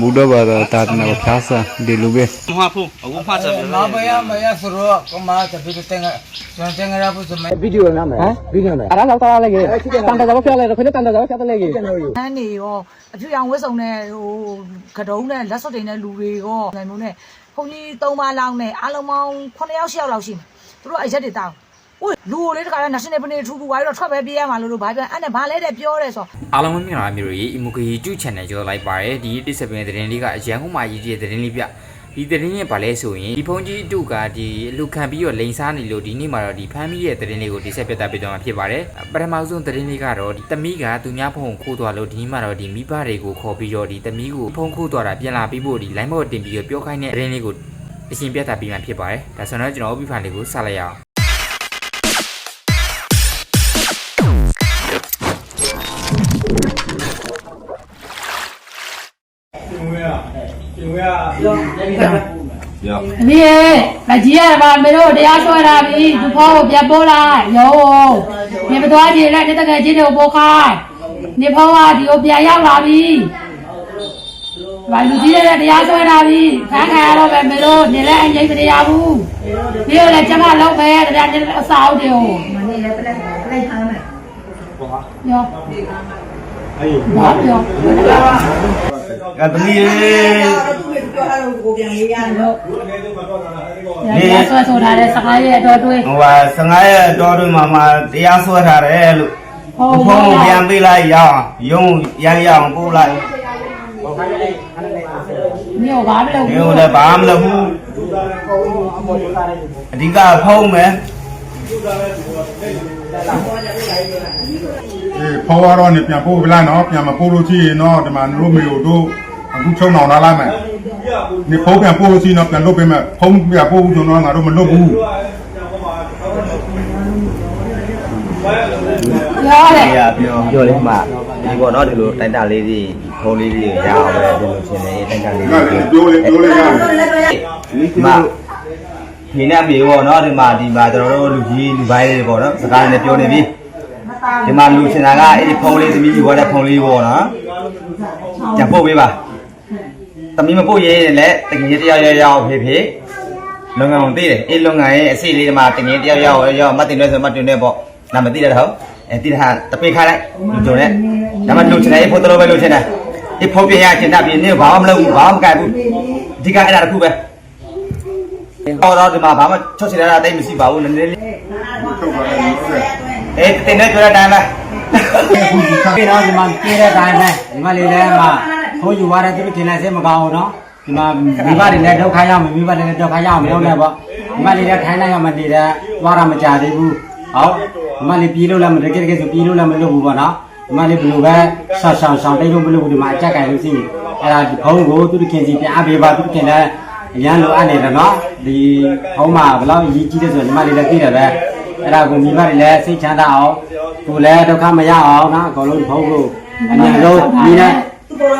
ဘုဒ္ဓဘာသာတာသနာကိုဖြားစားဒီလိုပဲမဟုတ်ဘူးအခုဖတ်တယ်မဘယမယဆိုတော့ကမတပိတငါစံတငါရဖို့စမဗီဒီယိုနာမယ်ဟမ်ဗီဒီယိုနာမယ်အဲ့ဒါတော့တားလိုက်ကြီးတန်တာတော့ဖျက်လိုက်တော့ခဏတန်တာတော့ဖျက်လိုက်ကြီးဟန်းနေရောအဖြူရောင်ဝတ်စုံနဲ့ဟိုကတုံးနဲ့လက်စွပ်တွေနဲ့လူတွေရောနိုင်မို့နဲ့ဘုန်းကြီး၃ပါးလောက်နဲ့အားလုံးပေါင်း9ယောက်10ယောက်လောက်ရှိမှာသူတို့အရက်တွေတောင်း ဟိုလူကိုလေးတခါလဲ national ပနေထူပူပါပြီးတော့ထွက်ပဲပြေးရမှာလို့လို့ဘာပြောအဲ့နဲ့ဘာလဲတဲ့ပြောတယ်ဆိုအားလုံးပဲမြင်လာမျိုးတွေအီမိုကီကျူ channel ကျော်လိုက်ပါတယ်ဒီတစ်စပင်သတင်းလေးကအရန်ဟိုမှာရေးကြည့်တဲ့သတင်းလေးပြဒီသတင်းရဲ့ဗာလဲဆိုရင်ဒီဖုန်းကြီးအတုကဒီလူခံပြီးတော့လိန်စားနေလို့ဒီနေ့မှာတော့ဒီဖမ်းမိရဲ့သတင်းလေးကိုတိဆက်ပြသပေးတော့မှာဖြစ်ပါတယ်ပထမဆုံးသတင်းလေးကတော့ဒီတမီးကသူများဖုန်းကိုခိုးသွားလို့ဒီနေ့မှာတော့ဒီမိဘတွေကိုခေါ်ပြီးတော့ဒီတမီးကိုဖုန်းခိုးသွားတာပြန်လာပြီးဖို့ဒီ line ဘောတင်ပြီးတော့ပြောခိုင်းတဲ့သတင်းလေးကိုအရှင်ပြသပေးမှာဖြစ်ပါတယ်ဒါဆိုတော့ကျွန်တော်ဥပ္ပဖိုင်လေးကိုစလိုက်ရအောင် အမေရဲ့မကြီးရပါမလို့တရားဆွဲတာပြီသူဖောကိုပြန်ပို့လိုက်ရောနေမသွားကြည့်လက်နေတကယ်ချင်းတွေကိုပို့ခိုင်းနေဖောကဒီကိုပြန်ရောက်လာပြီဘာလူကြီးရဲ့တရားဆွဲတာပြီခန်းခံရတော့ပဲမလို့နေလဲအငိမ့်မတရားဘူးဒီလိုလဲကျမလောက်ပဲတရားနေအစာအုပ်တွေကိုမနေလဲပလက်ပလက်ထားမယ်ရောအေးဘာပြော ကသမီးရေတရားဆွဲဆိုတာလဲစကားရဲ့အတော်တွေးဟိုဟာ15ရက်တော်တွင်မှာမှတရားစွဲထားတယ်လို့ဟုတ်ဖုန်းကိုပြန်ပေးလိုက်ရအောင်ရုံးရမ်းရအောင်ပို့လိုက်မြို့ဘာမလုပ်ဒီဘူးလိုလည်းဘာမှမလုပ်ဘူးအဓိကဖုန်းမယ် အေးဖော်ရတော့နေပြန်ပို့ပလိုက်နော်ပြန်မပို့လို့ရှိရင်တော့ဒီမှာတို့မျိုးတို့အခုချုံအောင်လာလိုက်မယ်နေဖုန်းပြန်ပို့လို့ရှိရင်တော့ပြန်လုပ်ပေးမယ်ဖုန်းပြန်ပို့လို့ဆိုတော့ငါတို့မလုပ်ဘူးပြောတယ်ဒီကပြောပြောလေးမှဒီပေါ့နော်ဒီလိုတိုက်တာလေးတွေဖုန်းလေးတွေရအောင်ပဲဒီလိုရှင်နေတိုက်တာလေးငါတွေပြောလေပြောလေရတယ်မဒီနေ့ပြေပေါ့နော်ဒီမှာဒီမှာကျွန်တော်တို့လူကြီးလူပိုင်းတွေပေါ့နော်စကားနဲ့ပြောနေပြီ ဒီမှာလူရှင်တာကအဲ့ဒီဖုန်းလေးသမီးယူသွားတဲ့ဖုန်းလေးပေါ့နော်ကြပို့ပေးပါသမီးမပို့ရေးလည်းတကယ်တရားရရအောင်ဖြစ်ဖြစ်လုပ်ငန်းကိုသိတယ်အဲ့လုပ်ငန်းရဲ့အစီလေးဒီမှာတကယ်တရားရအောင်ရအောင်မတင်လဲဆိုမတင်လဲပေါ့နာမသိတဲ့ဟုတ်အဲတိတာတပိခိုင်းလိုက်လူကြုံနဲ့ဒါမှလူချင်တယ်ဖုန်းတော်ပဲလူချင်တယ်ဒီဖုန်းပြရချင်တာပြင်းနေဘာမှမလုပ်ဘူးဘာမှမကြိုက်ဘူးအဓိကအဲ့ဒါတစ်ခုပဲဟောတော့ဒီမှာဘာမှချွတ်ချင်တာတိတ်မရှိပါဘူးနည်းနည်းလေးထုတ်ပါလေဟုတ်တယ် အေးတင်နေကြတဲ့အတိုင်းပဲဒီတော့ဒီမှာပြည့်တဲ့အတိုင်းပဲဒီမှာလေးလည်းမှာခိုးယူသွားတယ်သူတို့ခင်လိုက်စိတ်မကောင်းဘူးနော်ဒီမှာမိဘတွေလည်းဒုက္ခရောက်မယ်မိဘတွေလည်းဒုက္ခရောက်မယ်ဟုတ်တယ်ပေါ့ဒီမှာလေးလည်းထိုင်းလိုက်ရမှနေတဲ့သွားတာမကြသေးဘူးဟုတ်ဒီမှာလေးပြေးလို့လည်းမတကယ်တကယ်ဆိုပြေးလို့လည်းမလုပ်ဘူးပေါ့နော်ဒီမှာလေးဘယ်လိုပဲဆောက်ရှောင်ရှောင်တိတ်လို့မလုပ်ဘူးဒီမှာအကြက်ကင်လို့ရှိရင်အဲ့ဒါဒီဘုံကိုသူတို့ခင်စီပြန်အပေးပါသူတို့ခင်လည်းအရန်လိုအပ်နေတယ်နော်ဒီဘုံမှာဘယ်လောက်အရေးကြီးတယ်ဆိုတော့ဒီမှာလေးလည်းသိတယ်ပဲ အဲ့ဒါကိုမိဘတွေလည်းစိတ်ချမ်းသာအောင်ကိုယ်လည်းဒုက္ခမရအောင်နော်အကုန်လုံးဘုံကိုအမြင်ဆုံးဒီနဲ့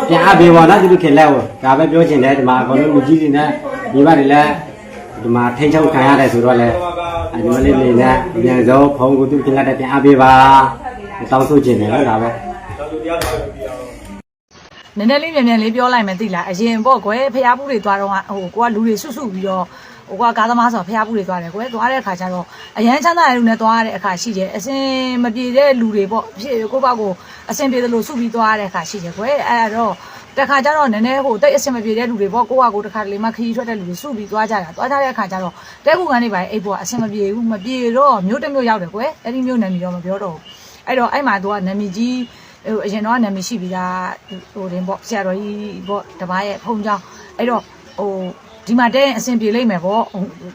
ပြန်အပေးပါနော်သူတို့ခင်လည်းဟိုဒါပဲပြောချင်တယ်ဒီမှာအကုန်လုံးလူကြီးတွေနဲ့မိဘတွေလည်းဒီမှာထိန်းချုပ်ခံရတယ်ဆိုတော့လေအဲဒီမလေးလေးနဲ့အမြင်ဆုံးဘုံကိုသူခင်လည်းပြန်အပေးပါတောင်းဆိုချင်တယ်နော်ဒါပဲနည်းနည်းလေးမြန်မြန်လေးပြောလိုက်မယ်သိလားအရင်ပေါ့ကွယ်ဖျားဘူးတွေသွားတော့ဟိုကိုကလူတွေဆွတ်ဆွပြီးတော့ ဟိုကကားသမားဆိုတော့ဖျားဘူးတွေသွားတယ်ကွယ်သွားတဲ့အခါကျတော့အရန်ချမ်းသာတဲ့လူနဲ့သွားရတဲ့အခါရှိတယ်အစင်မပြေတဲ့လူတွေပေါ့ဖြစ်ကိုယ့်ဘက်ကိုအစင်ပြေတယ်လို့စုပြီးသွားရတဲ့အခါရှိတယ်ကွယ်အဲ့ဒါတော့တခါကျတော့နည်းနည်းဟိုတိတ်အစင်မပြေတဲ့လူတွေပေါ့ကိုယ့်ဟာကိုယ်တခါတလေမှခရီးထွက်တဲ့လူတွေစုပြီးသွားကြတာသွားကြတဲ့အခါကျတော့တဲခုကန်နေပါအိတ်ပေါ့အစင်မပြေဘူးမပြေတော့မြို့တစ်မြို့ရောက်တယ်ကွယ်အဲ့ဒီမြို့နယ်မြေတော့မပြောတော့ဘူးအဲ့တော့အဲ့မှာသူကနာမည်ကြီးဟိုအရင်တော့နာမည်ရှိပြီးသားဟိုတင်ပေါ့ဆရာတော်ကြီးပေါ့တပားရဲ့ဖုန်းကြောင်းအဲ့တော့ဟို ဒီမှာတဲရင်အဆင်ပြေလိမ့်မယ်ပေါ့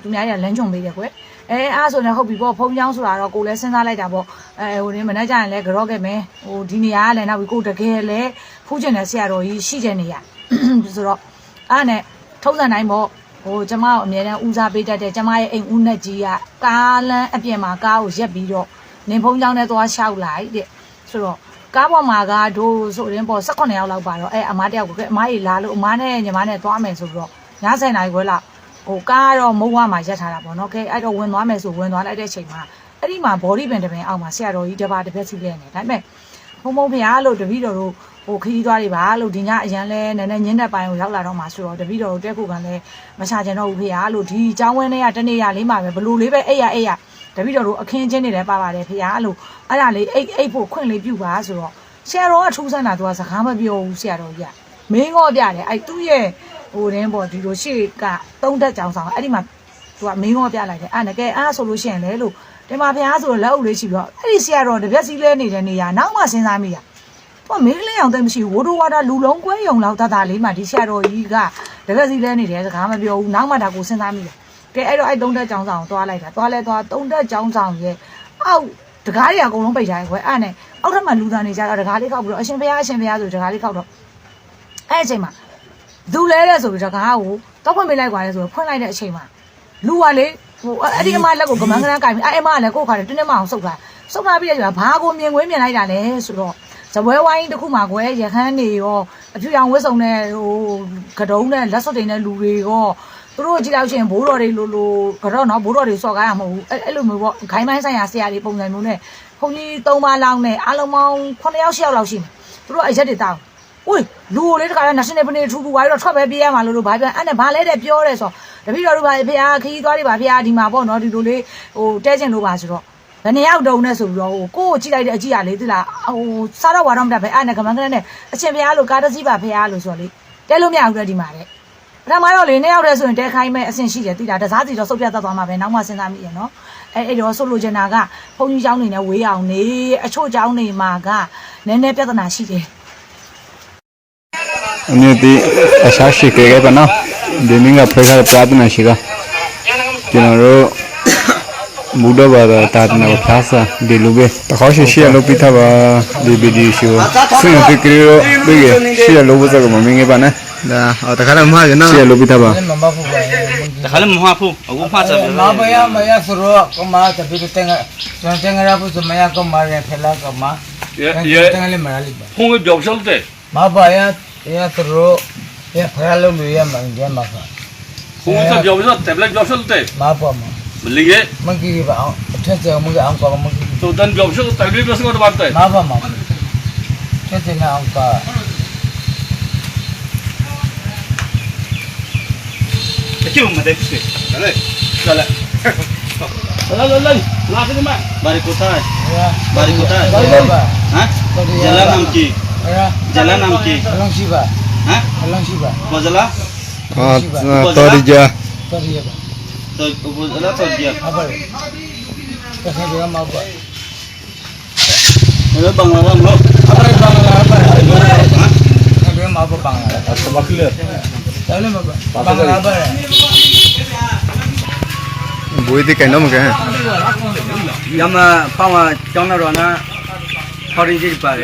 သူများတွေကလမ်းကြုံပေးတယ်ကွယ်အဲအားဆိုရင်ဟုတ်ပြီပေါ့ဖုန်းချောင်းဆိုတာတော့ကိုလည်းစဉ်းစားလိုက်တာပေါ့အဲဟိုနေမနေ့ကျရင်လည်းကြော့ခဲ့မယ်ဟိုဒီနေရာကလည်းနောက်ပြီးကိုတကယ်လည်းဖူးကျင်တဲ့ဆရာတော်ကြီးရှိတဲ့နေရာဆိုတော့အားနဲ့ထုံးစံတိုင်းပေါ့ဟိုကျမကိုအမြဲတမ်းဦးစားပေးတတ်တယ်ကျမရဲ့အိမ်ဦးနဲ့ကြီးကကားလမ်းအပြင်မှာကားကိုရက်ပြီးတော့နေဖုံးချောင်းနဲ့သွားလျှောက်လိုက်တဲ့ဆိုတော့ကားပေါ်မှာကဒိုးဆိုရင်ပေါ့18ယောက်လောက်ပါတော့အဲအမားတယောက်ကိုအမားကြီးလာလို့အမားနဲ့ညီမနဲ့သွားမယ်ဆိုပြီးတော့ ည7နာရီခွဲလောက်ဟိုကားကတော့မုံဝမှာရက်ထားတာပေါ့နော်ကဲအဲ့တော့ဝင်သွားမယ်ဆိုဝင်သွားလိုက်တဲ့အချိန်မှာအဲ့ဒီမှာ body ပင်တပင်အောက်မှာဆရာတော်ကြီးတပါးတစ်ဖက်စီးလဲနေဒါပေမဲ့ဘုံဘုံဖျားလို့တပည့်တော်တို့ဟဟိုခရီးသွားတွေပါလို့ဒီညအရန်လဲနည်းနည်းညင်းတဲ့ပိုင်းကိုရောက်လာတော့မှဆိုတော့တပည့်တော်တို့တက်ခုကလည်းမချကြတော့ဘူးဖေဟာလို့ဒီအကြောင်းဝင်းတွေကတနေ့ရလေးမှာပဲဘလို့လေးပဲအဲ့ရအဲ့ရတပည့်တော်တို့အခင်းချင်းတွေလည်းပါပါတယ်ဖေဟာလို့အဲ့ဒါလေးအိတ်အိတ်ဖို့ခွင့်လေးပြုပါဆိုတော့ဆရာတော်ကထူးဆန်းတာသူကစကားမပြောဘူးဆရာတော်ကြီးကမင်းငေါ်ပြတယ်အဲ့သူ့ရဲ့ ဟိုတင်းပေါ့ဒီလိုရှေ့ကသုံးသက်ကြောင်ဆောင်အဲ့ဒီမှာသူကမင်းငေါ်ပြလိုက်တယ်အဲ့ဒါကဲအားဆိုလို့ရှိရင်လေလို့ဒီမှာဖေဟာဆိုတော့လက်အုပ်လေးရှိပြီးတော့အဲ့ဒီဆရာတော်တပြက်စီလဲနေတဲ့နေရာနောက်မှစဉ်းစားမိတာ။သူကမင်းကလေးအောင်တဲ့မရှိဘူးဝိုးတိုဝါတာလူလုံးကွဲယုံလောက်တသားလေးမှဒီဆရာတော်ကြီးကတပတ်စီလဲနေတယ်စကားမပြောဘူး။နောက်မှဒါကိုစဉ်းစားမိတယ်။ကဲအဲ့တော့အဲ့သုံးတက်ကြောင်းဆောင်သွားလိုက်တာ။သွားလဲသွားသုံးတက်ကြောင်းဆောင်ရဲ့အောက်တကားတွေအကုန်လုံးပိတ်ထားတယ်ခွဲအဲ့နဲ့အောက်ထပ်မှာလူသားနေကြတော့တကားလေးခောက်ပြီးတော့အရှင်ဘုရားအရှင်ဘုရားဆိုတကားလေးခောက်တော့အဲ့အချိန်မှာ သူလဲတဲ့ဆိုပြီးတကားကိုတော့ဖွင့်ပေးလိုက်ပါလေဆိုတော့ဖွင့်လိုက်တဲ့အချိန်မှာလူကလေဟိုအဲ့ဒီအမလက်ကိုကမန်းကန်းကင်ပြီးအဲ့အမကလည်းကိုယ့်ခါတယ်တင်းတင်းမအောင်စုပ်ထားစုပ်ထားပြီးတဲ့ချိန်မှာဘာကိုမြင်ကွင်းမြင်လိုက်တာလဲဆိုတော့ဇပွဲဝိုင်းတစ်ခုမှာကွယ်ရဟန်းနေရောအဖြူရောင်ဝတ်စုံနဲ့ဟိုကတုံးနဲ့လက်စွပ်တွေနဲ့လူတွေရောသူတို့ကြည့်လို့ရှိရင်ဘိုးတော်တွေလိုလိုကတော့နော်ဘိုးတော်တွေစော်ကားရမှာမဟုတ်ဘူးအဲ့အဲ့လိုမျိုးပေါ့ခိုင်းပိုင်းဆိုင်ရာဆရာတွေပုံစံမျိုးနဲ့ခွန်ကြီး၃ပါးလောက်နဲ့အားလုံးပေါင်း9ယောက်10ယောက်လောက်ရှိမယ်သူတို့အရက်တွေတောင်း ဝေးလူကိုလေးတခါလဲ national ပနေထူပူပါပြီးတော့ထွက်ပဲပြေးရမှာလို့လို့ဘာပြန်အဲ့နဲ့ဘာလဲတဲ့ပြောတယ်ဆိုတော့တပည့်တော်တို့ဘာဖေအားခရီးသွားတွေပါဖေအားဒီမှာပေါ့နော်ဒီလိုလေးဟိုတဲကျင်လို့ပါဆိုတော့ဘယ်နှစ်ယောက်တုံနဲ့ဆိုပြီးတော့ဟိုကိုကိုကြည့်လိုက်တဲ့အကြည့်ရလေသလားဟိုစားတော့ဝါတော့မတတ်ပဲအဲ့နဲ့ကမန်းကန်းနဲ့အချင်းဖះလို့ကားတစ်စီးပါဖះလို့ဆိုတော့လေတဲလို့မရဘူးတဲ့ဒီမှာတဲ့ပထမတော့လေနှစ်ယောက်တည်းဆိုရင်တဲခိုင်းမဲ့အဆင်ရှိတယ်သိလားတစားစီတော့စုပ်ပြတ်သွားသွားမှာပဲနောက်မှစဉ်းစားမိရင်နော်အဲ့အဲ့တော့ဆုတ်လို့ချင်တာကဘုန်းကြီးเจ้าနေနဲ့ဝေးအောင်နေအချို့เจ้าနေမှာကနည်းနည်းပြဿနာရှိတယ် အမြင့်ဒီအရှာရှိကြခဲ့ပါနော်ဒီနေ့ကဖေခါပြတ်နေရှိကကျွန်တော်တို့မူတော့ပါတော့တာတနာဖျားစာဒီလိုပဲတခေါရှိရှိရလို့ပြထားပါဒီဗီဒီယိုရှိုဆွေးနွေးကြည့်ရပြီးရရှိရလို့ဘုဇကမမင်းငယ်ပါနဲ့ဒါအော်တခါလည်းမဟာကနော် ya terus ya kalau lu ya mang dia mah kung sa job sa tablet job sa lute maaf ama beli ye mang ki ba अच्छा से मुझे आम का मुझे तो दन जॉब से तकलीफ़ कैसे कर पाते हैं माफ़ माफ़ कैसे ना आम का क्यों मत देख से चले चले चला चला लाख दिन में बारी कोता है बारी कोता है हाँ जला नाम की জেলার নাম কি অলংশিবা হ্যাঁ অলংশিবা উপজেলা তরিয়া তরিয়া উপজেলা তরিয়া আবার দেখা দিলাম আবার বাংলা বাংলা আবার বাংলা আবার মাপা বাংলা আচ্ছা বাকিলে তাহলে বাংলা আবার বুঝতে কেন মুখে হ্যাঁ আমরা পাওয়া চন্দ্রনা সরি যেতে পারে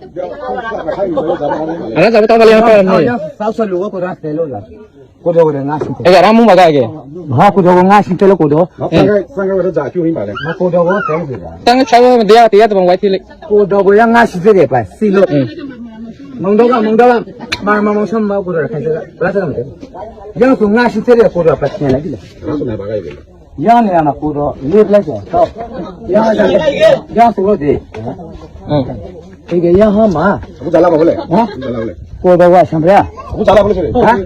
ရတဲ့လူဖျက်တိုက်တိလားကမလာလေကကမလာဆမ်းပို့လေမကိုတော့အင်ဒီကိုဆင်းတယ်အင်ဒီတင်းရဲ့အပင်းမသလားသူကလာတော့ကိုတော့နာအပင်းမသလားကျချင်းမှာတဲ့တဲ့ပူကြတယ်ပူကြတယ်တဲ့ပူကြကမဆန်ပါမရရင်ကမကြလိုက် 这个银行嘛，我咋拉不回来？啊，我咋拉回来？过百块钱不来？我咋拉回来？啊，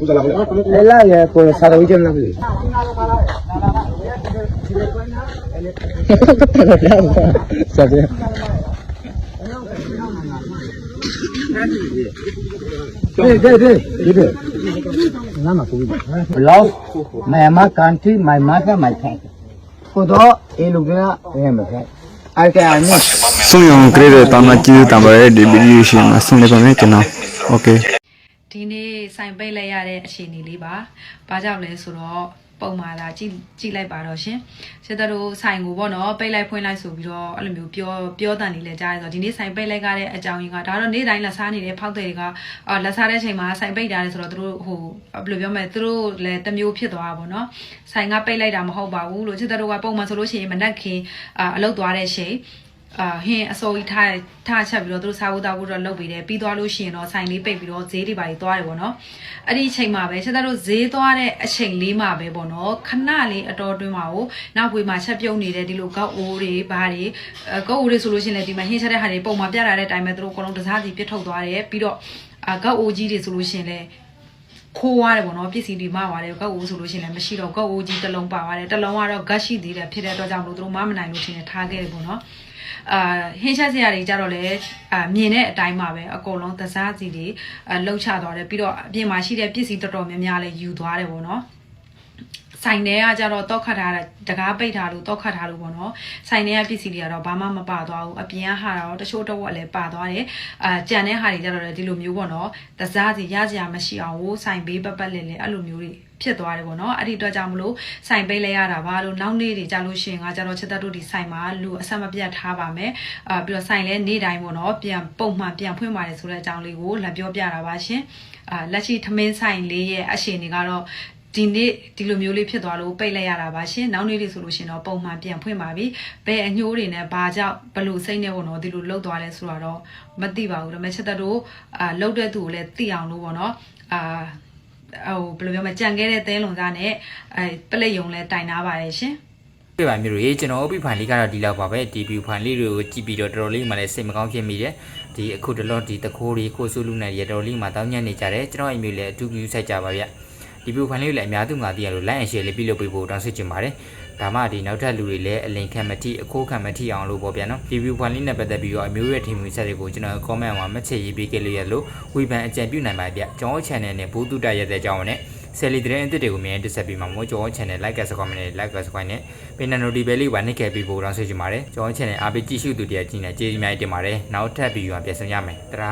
我咋拉回来？哎，那个过啥都一点拉不来。哈哈哈哈咋的？对对对对对，那么贵，老买嘛干脆买嘛个买菜，不多一路的也没菜。 အားကအားနဲ့ ဆုံးယုံကြတဲ့တောင်းမှကျေးဇူးတင်ပါတယ်ဒီဗီဒီယိုရှင်မှာဆုံးနေပါမယ်ကျွန်တော်โอเค ဒီနေ့ဆိုင်ပိတ်လိုက်ရတဲ့အခြေအနေလေးပါ။ဘာကြောင့်လဲဆိုတော့ ပုံမှန်လာကြည့်ကြည့်လိုက်ပါတော့ရှင်။စစ်တတို့ဆိုင်ကိုပေါ့နော်ပိတ်လိုက်ဖွင့်လိုက်ဆိုပြီးတော့အဲ့လိုမျိုးပြောပြောတန်နေလဲကြားရဆိုတော့ဒီနေ့ဆိုင်ပိတ်လိုက်ရတဲ့အကြောင်းရင်းကဒါတော့နေ့တိုင်းလက်စားနေတဲ့ဖောက်တဲ့တွေကအော်လက်စားတဲ့အချိန်မှာဆိုင်ပိတ်တာလဲဆိုတော့တို့ဟိုဘယ်လိုပြောမလဲတို့လည်းတစ်မျိုးဖြစ်သွားတာပေါ့နော်။ဆိုင်ကပိတ်လိုက်တာမဟုတ်ပါဘူးလို့စစ်တတို့ကပုံမှန်ဆိုလို့ရှိရင်မနက်ခင်းအာအလုပ်သွားတဲ့ချိန် အာဟင်းအစိုးရထားထားချက်ပြီးတော့သူတို့စားဖို့တောက်ဖို့တော့လုပ်ပြီးတယ်ပြီးသွားလို့ရှိရင်တော့ဆိုင်လေးပိတ်ပြီးတော့ဈေးတွေပါကြီးသွားတယ်ပေါ့နော်အဲ့ဒီအချိန်မှာပဲချက်သားတို့ဈေးသွားတဲ့အချိန်လေးမှာပဲပေါ့နော်ခဏလေးအတော်တွင်းမှာကိုနောက်ပွေမှာချက်ပြုံးနေတဲ့ဒီလိုကောက်အိုးတွေဘာတွေအဲကောက်အိုးတွေဆိုလို့ရှိရင်လည်းဒီမှာဟင်းချက်တဲ့ဟာတွေပုံမှာပြထားတဲ့အတိုင်းပဲသူတို့အကုန်လုံးတစားစီပြစ်ထုတ်သွားတယ်ပြီးတော့အာကောက်အိုးကြီးတွေဆိုလို့ရှိရင်လည်းခိုးသွားတယ်ပေါ့နော်ပစ္စည်းတွေမှာသွားတယ်ကောက်အိုးဆိုလို့ရှိရင်လည်းမရှိတော့ကောက်အိုးကြီးတစ်လုံးပါသွားတယ်တစ်လုံးကတော့ဂတ်ရှိသေးတယ်ဖြစ်တဲ့အတွက်ကြောင့်မလို့သူတို့မမနိုင်လို့ရှင်ထားခဲ့တယ်ပေါ့နော် အာဟင်းချက်စရာတွေကြတော့လေအာမြင်တဲ့အတိုင်းပါပဲအကုန်လုံးသစားစီတွေအလှုပ်ချသွားတယ်ပြီးတော့အပြင်မှာရှိတဲ့ပစ္စည်းတော်တော်များများလည်းယူသွားတယ်ပေါ့နော် ဆိုင်ထဲကကြတော့တောက်ခတ်ထားတာတကားပိတ်ထားလို့တောက်ခတ်ထားလို့ပေါ့နော်ဆိုင်ထဲကပစ္စည်းတွေကတော့ဘာမှမပါသွားဘူးအပြင်ကဟာတော့တချို့တော့ဝက်လည်းပါသွားတယ်အာကြံတဲ့ဟာတွေကြတော့လည်းဒီလိုမျိုးပေါ့နော်တစားစီရစရာမရှိအောင်ဟိုဆိုင်ဘေးပတ်ပတ်လည်လည်အဲ့လိုမျိုးတွေဖြစ်သွားတယ်ပေါ့နော်အဲ့ဒီအတွက်ကြောင့်မလို့ဆိုင်ပိတ်လိုက်ရတာပါလို့နောက်နေ့တွေကြာလို့ရှိရင်ငါကြတော့ချက်သက်တို့ဒီဆိုင်မှာလူအဆက်မပြတ်ထားပါမယ်အာပြီးတော့ဆိုင်လဲနေ့တိုင်းပေါ့နော်ပြန်ပုံမှန်ပြန်ဖွင့်ပါတယ်ဆိုတဲ့အကြောင်းလေးကိုလက်ပြောပြတာပါရှင်အာလက်ရှိထမင်းဆိုင်လေးရဲ့အရှင်တွေကတော့ ဒီနေ့ဒီလိုမျိုးလေးဖြစ်သွားလို့ပိတ်လိုက်ရတာပါရှင်နောက်နေ့လေးဆိုလို့ရှင်တော့ပုံမှန်ပြန်ဖွင့်ပါပြီဘယ်အညိုးတွေနဲ့ဘာကြောင့်ဘလို့စိတ်နဲ့ပေါ့နော်ဒီလိုလှုပ်သွားလဲဆိုတော့မသိပါဘူးဒါပေမဲ့ချက်သက်တို့အာလှုပ်တဲ့သူကိုလည်းသိအောင်လို့ပေါ့နော်အာဟိုဘယ်လိုပြောမလဲကြံခဲ့တဲ့သဲလွန်သားနဲ့အဲပလက်ယုံလဲတိုင်ထားပါတယ်ရှင်ပြပါမျိုးရေကျွန်တော် OP ဖိုင်လေးကတော့ဒီလောက်ပါပဲဒီ view ဖိုင်လေးတွေကိုကြည့်ပြီးတော့တော်တော်လေးမှလည်းစိတ်မကောင်းဖြစ်မိတယ်ဒီအခုတလော့ဒီတခိုးတွေကိုဆူလူနဲ့ရတော်လေးမှတောင်းညံ့နေကြတယ်ကျွန်တော်အိမ်မျိုးလည်းအတူတူဆိုင်ကြပါဗျ ဒီ view ဖိုင်လေးကိုလည်းအများသူငါသိရလို့ like and share လေးပြုလုပ်ပေးဖို့တောင်းဆိုချင်ပါတယ်ဒါမှဒီနောက်ထပ်လူတွေလည်းအလင်ခံမတိအခိုးခံမတိအောင်လို့ပေါ့ဗျာနော်ဒီ view ဖိုင်လေးနဲ့ပတ်သက်ပြီးတော့အမျိုးရဲ့ထင်မြင်ချက်တွေကိုကျွန်တော် comment မှာမှတ်ချက်ရေးပေးခဲ့လို့ရလို့ဝေဖန်အကြံပြုနိုင်ပါဗျကျွန်တော် channel နဲ့ဘူးတုတရတဲ့အကြောင်းနဲ့ဆယ်လီတဲ့အသစ်တွေကိုမြင်တက်ဆက်ပြီးမှာမို့ကျွန်တော် channel like က comment နဲ့ like က subscribe နဲ့ပင်နနိုဒီဘယ်လေးပါနှိပ်ခဲ့ပြီးပို့တော့ဆွေးချင်ပါတယ်ကျွန်တော် channel အားပေးကြည့်ရှုသူတွေအချင်းနဲ့ကျေးဇူးများတင်ပါတယ်နောက်ထပ်ဗီဒီယိုမှာပြန်ဆောင်ရမယ်တရာ